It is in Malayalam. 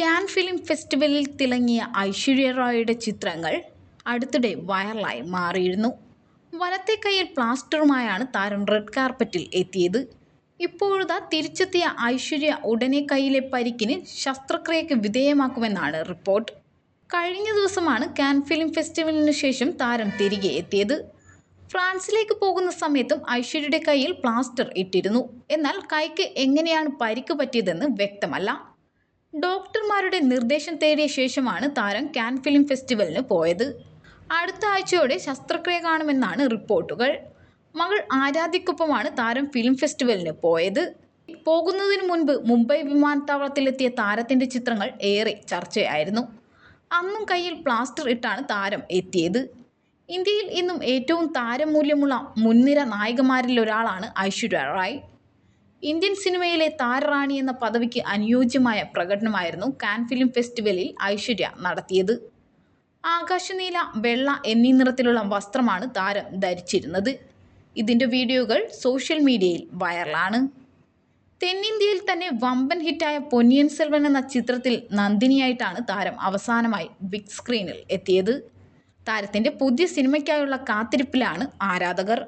കാൻ ഫിലിം ഫെസ്റ്റിവലിൽ തിളങ്ങിയ ഐശ്വര്യ റായിയുടെ ചിത്രങ്ങൾ അടുത്തിടെ വൈറലായി മാറിയിരുന്നു. വലത്തെ കൈയിൽ പ്ലാസ്റ്ററുമായാണ് താരം റെഡ് കാർപ്പറ്റിൽ എത്തിയത്. ഇപ്പോഴതാ തിരിച്ചെത്തിയ ഐശ്വര്യ ഉടനെ കയ്യിലെ പരിക്കിന് ശസ്ത്രക്രിയയ്ക്ക് വിധേയമാക്കുമെന്നാണ് റിപ്പോർട്ട് കഴിഞ്ഞ ദിവസമാണ് കാൻ ഫിലിം ഫെസ്റ്റിവലിനു ശേഷം താരം തിരികെ എത്തിയത്. ഫ്രാൻസിലേക്ക് പോകുന്ന സമയത്തും ഐശ്വര്യയുടെ കയ്യിൽ പ്ലാസ്റ്റർ ഇട്ടിരുന്നു. എന്നാൽ കൈക്ക് എങ്ങനെയാണ് പരിക്ക് പറ്റിയതെന്ന് വ്യക്തമല്ല. ഡോക്ടർമാരുടെ നിർദ്ദേശം തേടിയ ശേഷമാണ് താരം കാൻ ഫിലിം ഫെസ്റ്റിവലിന് പോയത്. അടുത്ത ആഴ്ചയോടെ ശസ്ത്രക്രിയ കാണുമെന്നാണ് റിപ്പോർട്ടുകൾ. മകൾ ആരാധ്യക്കൊപ്പമാണ് താരം ഫിലിം ഫെസ്റ്റിവലിന് പോയത്. പോകുന്നതിന് മുൻപ് മുംബൈ വിമാനത്താവളത്തിലെത്തിയ താരത്തിന്റെ ചിത്രങ്ങൾ ഏറെ ചർച്ചയായിരുന്നു. അന്നും കയ്യിൽ പ്ലാസ്റ്റർ ഇട്ടാണ് താരം എത്തിയത്. ഇന്ത്യയിൽ ഇന്നും ഏറ്റവും താരമൂല്യമുള്ള മുൻനിര നായികമാരിൽ ഒരാളാണ് ഐശ്വര്യ റായ്. ഇന്ത്യൻ സിനിമയിലെ താരറാണി എന്ന പദവിക്ക് അനുയോജ്യമായ പ്രകടനമായിരുന്നു കാൻ ഫിലിം ഫെസ്റ്റിവലിൽ ഐശ്വര്യ നടത്തിയത്. ആകാശനീല വെള്ള എന്നീ നിറത്തിലുള്ള വസ്ത്രമാണ് താരം ധരിച്ചിരുന്നത്. ഇതിന്റെ വീഡിയോകൾ സോഷ്യൽ മീഡിയയിൽ വൈറലാണ്. തെന്നിന്ത്യയിൽ തന്നെ വമ്പൻ ഹിറ്റായ പൊന്നിയൻ സെൽവൻ എന്ന ചിത്രത്തിൽ നന്ദിനിയായിട്ടാണ് താരം അവസാനമായി ബിഗ് സ്ക്രീനിൽ എത്തിയത്. താരത്തിന്റെ പുതിയ സിനിമയ്ക്കായുള്ള കാത്തിരിപ്പിലാണ് ആരാധകർ.